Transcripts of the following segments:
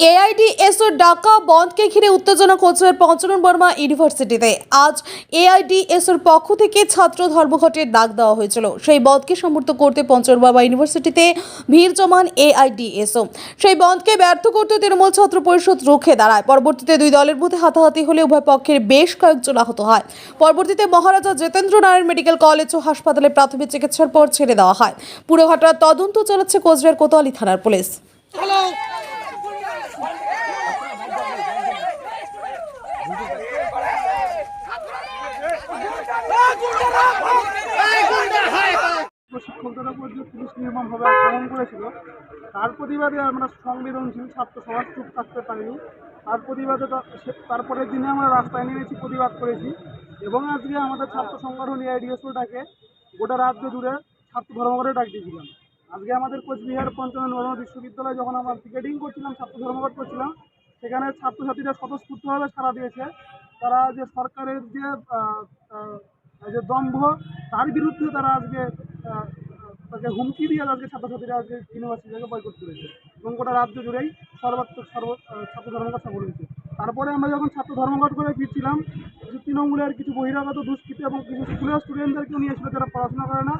AIDSO ডাকা বন্ধকে ঘিরে উত্তেজনা কোচবিহার পঞ্চরণ বর্মা ইউনিভার্সিটিতে। আজ এআইডিএসওর পক্ষ থেকে ছাত্র ধর্মঘটের ডাক দেওয়া হয়েছিল। সেই বন্ধকে সমর্থ করতে পঞ্চরণ বর্মা ইউনিভার্সিটিতে ভিড় জমান এআইডিএসও। সেই বন্ধকে ব্যর্থ করতে তৃণমূল ছাত্র পরিষদ রুখে দাঁড়ায়। পরবর্তীতে দুই দলের মধ্যে হাতাহাতি হলে উভয় পক্ষের বেশ কয়েকজন আহত হয়। পরবর্তীতে মহারাজা জিতেন্দ্র নারায়ণ মেডিকেল কলেজ ও হাসপাতালে প্রাথমিক চিকিৎসার পর ছেড়ে দেওয়া হয়। পুরো ঘটনার তদন্ত চালাচ্ছে কোচবিহার কোতোয়ালি থানার পুলিশ। উপর যে পুলিশ নির্মমভাবে আক্রমণ করেছিল, তার প্রতিবাদে আমরা সংবেদনশীল ছাত্র সমাজ চুপ থাকতে পারিনি। তার প্রতিবাদে তারপরের দিনে আমরা রাস্তায় নেমেছি, প্রতিবাদ করেছি। এবং আজকে আমাদের ছাত্র সংগঠন এআইডিএসওটাকে গোটা রাজ্য জুড়ে ছাত্র ধর্মঘটে ডাক দিয়েছিলাম। আজকে আমাদের কোচবিহার পঞ্চম নর্ম বিশ্ববিদ্যালয়ে যখন আমরা টিকেটিং করছিলাম, ছাত্র ধর্মঘট করছিলাম, সেখানে ছাত্রছাত্রীরা স্বতঃস্ফূর্তভাবে সাড়া দিয়েছে। তারা যে সরকারের যে যে দম্ভ, তার বিরুদ্ধে তারা আজকে তাকে হুমকি দিয়ে আজকে ছাত্রছাত্রীরা আজকে ইউনিভার্সিটিকে বয়কট করেছে এবং গোটা রাজ্য জুড়েই সর্বাত্মক সর্ব ছাত্র ধর্মঘট সফল হয়েছে। তারপরে আমরা যখন ছাত্র ধর্মঘট করে ফিরছিলাম কিছু তৃণমূলের কিছু বহিরাগত দুষ্কৃতী এবং কিছু স্কুলের স্টুডেন্টদেরকেও নিয়েছিল যারা পড়াশোনা করে না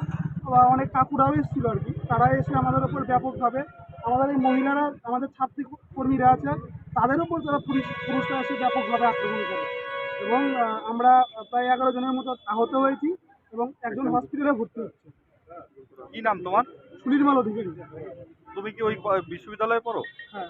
বা অনেক কাকুরাও এসেছিল আর কি তারা এসে আমাদের উপর ব্যাপকভাবে আমাদের এই মহিলারা আমাদের ছাত্রী কর্মীরা আছে তাদের উপর যারা পুলিশ পুরুষরা এসে ব্যাপকভাবে আক্রমণ করে। এবং আমরা প্রায় এগারো জনের মতো আহত হয়েছি এবং একজন হসপিটালে ভর্তি হচ্ছে। কি নাম তোমার? সুনির্মাল অধিকারী। তুমি কি ওই বিশ্ববিদ্যালয়ে পড়ো? হ্যাঁ।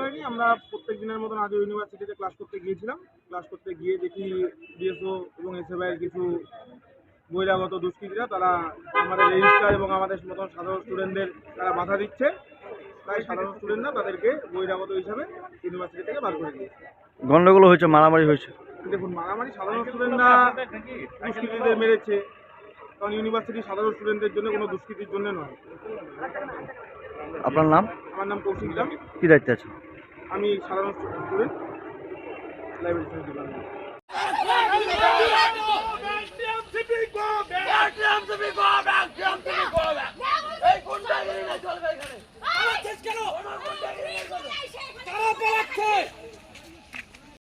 হয়নি। আমরা প্রত্যেক দিনের মতন আজ ইউনিভার্সিটিতে ক্লাস করতে গিয়েছিলাম। ক্লাস করতে গিয়ে দেখি ডিএসও এবং এসএফআইয়ের কিছু বহিরাগত দুষ্কৃতীরা তারা আমাদের রেজিস্ট্রার এবং আমাদের মতন সাধারণ স্টুডেন্টদের তারা বাধা দিচ্ছে। তাই সাধারণ স্টুডেন্টরা তাদেরকে বহিরাগত হিসাবে ইউনিভার্সিটি থেকে বার করে দিয়েছে। গন্ডগোল হয়েছে মারামারি হয়েছে? দেখুন মারামারি সাধারণ স্টুডেন্টরা দুষ্কৃতীদের মেরেছে। কারণ ইউনিভার্সিটি সাধারণ স্টুডেন্টদের জন্য কোনো দুষ্কৃতির জন্য নয়। আপনার নাম? আমার নাম কৌশিক দাম কী দায়িত্বে আছেন? আমি সাধারণ স্টুডেন্ট লাইব্রেরি চলবে তারা